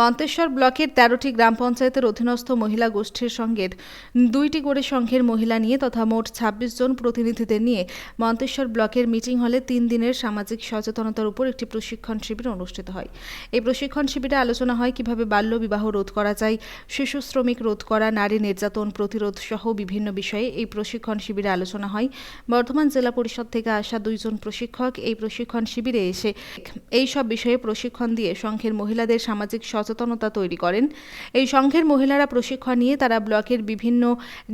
মন্তেশ্বর ব্লকের তেরোটি গ্রাম পঞ্চায়েতের অধীনস্থ মহিলা গোষ্ঠীর সঙ্গে দুইটি করে সংঘের মহিলা নিয়ে তথা মোট ছাব্বিশ জন প্রতিনিধিদের নিয়ে মন্তেশ্বর ব্লকের মিটিং হলে তিন দিনের সামাজিক সচেতনতার উপর একটি প্রশিক্ষণ শিবির অনুষ্ঠিত হয়। এই প্রশিক্ষণ শিবিরে আলোচনা হয় কীভাবে বাল্য বিবাহ রোধ করা যায়, শিশু শ্রমিক রোধ করা, নারী নির্যাতন প্রতিরোধ সহ বিভিন্ন বিষয়ে এই প্রশিক্ষণ শিবিরে আলোচনা হয়। বর্ধমান জেলা পরিষদ থেকে আসা দুইজন প্রশিক্ষক এই প্রশিক্ষণ শিবিরে এসে এই সব বিষয়ে প্রশিক্ষণ দিয়ে সংঘের মহিলাদের সামাজিক সচেতনতা তৈরি করেন। এই সংঘের মহিলারা প্রশিক্ষণ নিয়ে তারা ব্লকের বিভিন্ন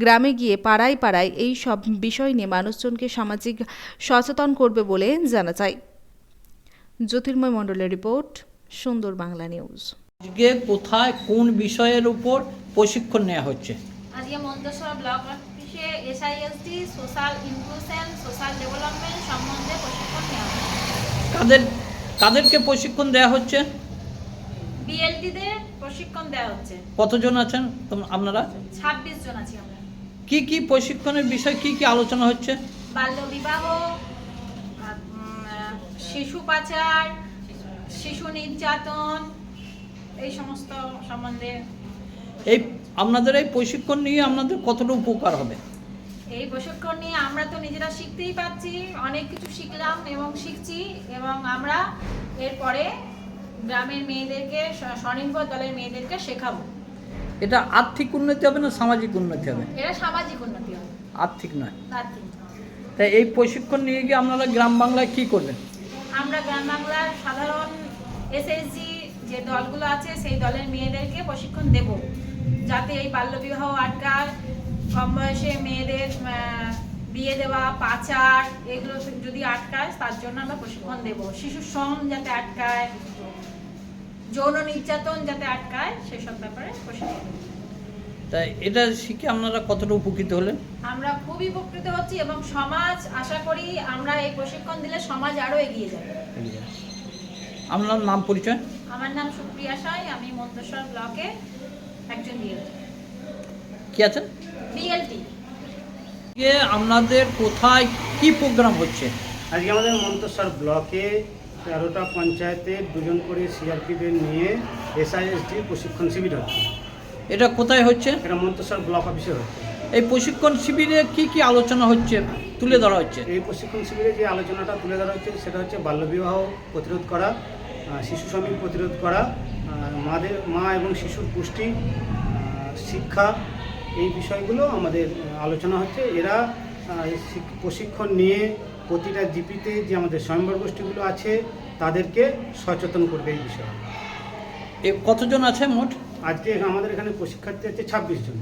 গ্রামে গিয়ে পাড়ায় পাড়ায় এই সব বিষয় নিয়ে মানুষজনকে সামাজিক সচেতন করবে বলে জানা যায়। জ্যোতির্ময় মণ্ডলের রিপোর্ট সুন্দর বাংলা নিউজ। আজকে কোথায় কোন বিষয়ের উপর প্রশিক্ষণ নেওয়া হচ্ছে? আজকে মন্তেশ্বর ব্লক অফিসে SISD social inclusion social development সম্বন্ধে প্রশিক্ষণ নেওয়া হয় কাদের কাদেরকে প্রশিক্ষণ দেওয়া হচ্ছে? বিএলটিদের প্রশিক্ষণ দেওয়া হচ্ছে। কতজন আছেন আপনারা? ছাব্বিশ জন আছি আমরা। কি কি প্রশিক্ষণের বিষয় কি কি আলোচনা হচ্ছে? বাল্য বিবাহ শিশু পাচার শিশু নির্যাতন এই সমস্ত সম্বন্ধে। এই আপনাদের এই প্রশিক্ষণ নিয়ে আপনাদের কতটা উপকার হবে? এই প্রশিক্ষণ নিয়ে আমরা তো নিজেরা শিখতেই পাচ্ছি অনেক কিছু শিখলাম এবং শিখছি এবং আমরা এরপরে গ্রামের মেয়েদেরকে স্বনির্ভর দলের মেয়েদেরকে শেখাবো। এটা আর্থিক উন্নতি হবে না সামাজিক উন্নতি হবে? এরা সামাজিক উন্নতি হবে। আর্থিক নয়। তার তাই এই প্রশিক্ষণ নিয়ে গিয়ে আপনারা গ্রাম বাংলায় কি করবেন আমরা গ্রাম বাংলার সাধারণ এসএসজি যে দলগুলো আছে সেই দলের মেয়েদেরকে প্রশিক্ষণ দেব। যাতে এই বাল্যবিবাহ আটকার কম বয়সে মেয়েদের বিয়ে দেওয়া পাচার এগুলো যদি আটকায় তার জন্য আমরা প্রশিক্ষণ দেব। শিশু শ্রম যাতে আটকায় যৌন নির্যাতন যাতে আটকায় সেসব ব্যাপারে প্রশিক্ষণ। তাই এটা শিখে আপনারা কতটা উপকৃত হলেন? আমরা খুবই উপকৃত হচ্ছি এবং সমাজ আশা করি আমরা এই প্রশিক্ষণ দিলে সমাজ আরও এগিয়ে যাবে। আপনার নাম পরিচয়? আমার নাম সুপ্রিয়া সাই আমি মন্তেশ্বর ব্লকে একজন বিএলটি কি আছেন বিএলটি আপনাদের কোথায় কি প্রোগ্রাম হচ্ছে? আজকে আমাদের মন্তেশ্বর ব্লকে তেরোটা পঞ্চায়েতে দুজন করে সিআরপিদের নিয়ে এসআইএসডি প্রশিক্ষণ শিবির হচ্ছে। এটা কোথায় হচ্ছে? এটা মন্তেশ্বর ব্লক অফিসে হচ্ছে। এই প্রশিক্ষণ শিবিরে কি কি আলোচনা হচ্ছে তুলে ধরা হচ্ছে? এই প্রশিক্ষণ শিবিরে যে আলোচনাটা তুলে ধরা হচ্ছে সেটা হচ্ছে বাল্যবিবাহ প্রতিরোধ করা শিশু শ্রমিক প্রতিরোধ করা মাদের মা এবং শিশুর পুষ্টি শিক্ষা এই বিষয়গুলো আমাদের আলোচনা হচ্ছে। এরা এই প্রশিক্ষণ নিয়ে প্রতিটা জিপিতে যে আমাদের স্বয়ম্বর গোষ্ঠীগুলো আছে তাদেরকে সচেতন করবে এই বিষয়ে। এ কতজন আছে মোট? আজকে আমাদের এখানে প্রশিক্ষার্থী আছে ছাব্বিশ জন।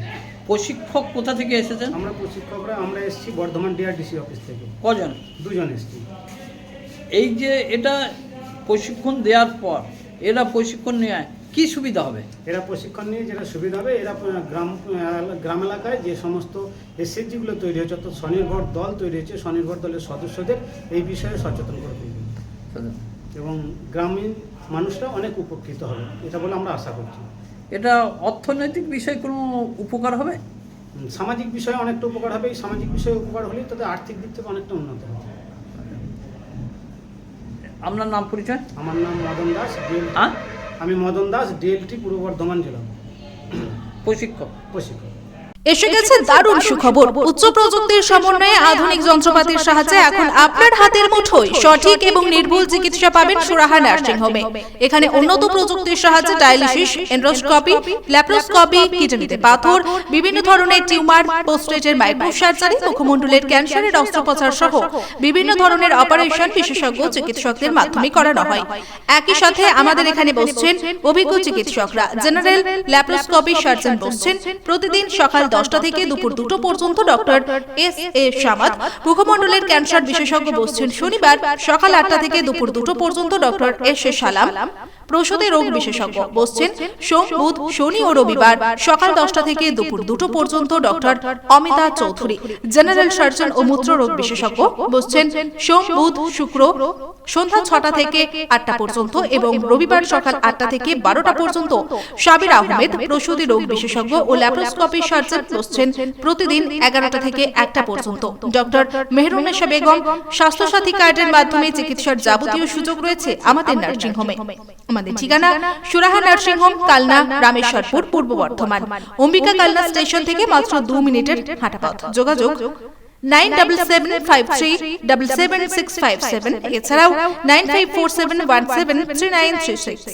প্রশিক্ষক কোথা থেকে এসেছেন? আমরা প্রশিক্ষকরা আমরা এসেছি বর্ধমান ডিআরডিসি অফিস থেকে। কজন? দুজন এসেছি। এই যে এটা প্রশিক্ষণ দেওয়ার পর এরা প্রশিক্ষণ নেয় কি সুবিধা হবে? এরা প্রশিক্ষণ নিয়ে যেটা সুবিধা হবে এরা গ্রাম গ্রাম এলাকায় যে সমস্ত এসএসজিগুলো তৈরি হচ্ছে অর্থাৎ স্বনির্ভর দল তৈরি হচ্ছে স্বনির্ভর দলের সদস্যদের এই বিষয়ে সচেতন করে তুলবে। এবং গ্রামীণ মানুষরা অনেক উপকৃত হবে এটা বলে আমরা আশা করছি। এটা অর্থনৈতিক বিষয়ে কোনো উপকার হবে? সামাজিক বিষয়ে অনেকটা উপকার হবে এই সামাজিক বিষয়ে উপকার হলেই তাদের আর্থিক দিক থেকে অনেকটা উন্নত হবে। আপনার নাম পরিচয়? আমার নাম মদন দাস হ্যাঁ? আমি মদন দাস ডিএলটি পূর্ব বর্ধমান জেলা। প্রশিক্ষক। প্রশিক্ষক। এসে গেছে দারুণ সুখবর। উচ্চ প্রযুক্তির সমন্বয়ে আধুনিক যন্ত্রপাতির সাহায্যে এখন আপনার হাতের মুঠোয় সঠিক এবং নির্ভুল চিকিৎসা পাবেন সুরাহা নার্সিং হোমে এখানে উন্নত প্রযুক্তির সাহায্যে ডায়ালিসিস এন্ড্রোস্কোপি ল্যাপ্রোস্কোপি কিডনিতে পাথর বিভিন্ন ধরনের টিউমার পোস্টেজের মাইক্রো সার্জারি মুখমণ্ডলের ক্যান্সারের অস্ত্রোপচার সহ বিভিন্ন ধরনের অপারেশন বিশেষজ্ঞ চিকিৎসকদের মাধ্যমে করানো হয়। একই সাথে আমাদের এখানে বসছেন অভিজ্ঞ চিকিৎসকরা। জেনারেল ল্যাপ্রোস্কোপি সার্জন বসছেন প্রতিদিন সকাল দশটা থেকে দুপুর দুটো পর্যন্ত ডক্টর এস এ সামাদ, মুখমণ্ডলের ক্যান্সার বিশেষজ্ঞ বসছেন শনিবার সকাল আটটা থেকে দুপুর দুটো পর্যন্ত ডক্টর এস এ সালাম। প্রসূতি রোগ বিশেষজ্ঞ বসছেন সোম বুধ শনি ও রবিবার সকাল দশটা থেকে দুপুর দুটো পর্যন্ত doctor Amita Chowdhury general surgeon ও মূত্র রোগ বিশেষজ্ঞ বসছেন সোম বুধ শুক্র সন্ধ্যা ছটা থেকে আটটা পর্যন্ত এবং রবিবার সকাল আটটা থেকে বারোটা পর্যন্ত সাবির আহমেদ প্রসূতি রোগ বিশেষজ্ঞ ও ল্যাপ্রোস্কোপি সার্জন বসছেন প্রতিদিন এগারোটা থেকে একটা পর্যন্ত। ডক্টর মেহরুন্নেশা বেগম স্বাস্থ্যসাথী কার্ডের মাধ্যমে চিকিৎসার যাবতীয় সুযোগ রয়েছে আমাদের নার্সিং হোমে আমাদের ঠিকানা, সুরাহা নার্সিং হোম কালনা, রামেশ্বরপুর, পূর্ব বর্ধমান। অম্বিকা কালনা স্টেশন থেকে মাত্র দু মিনিটের হাঁটা পথ যোগাযোগ nine double seven five three double seven six five seven. এছাড়াও nine five four seven one seven three nine three six.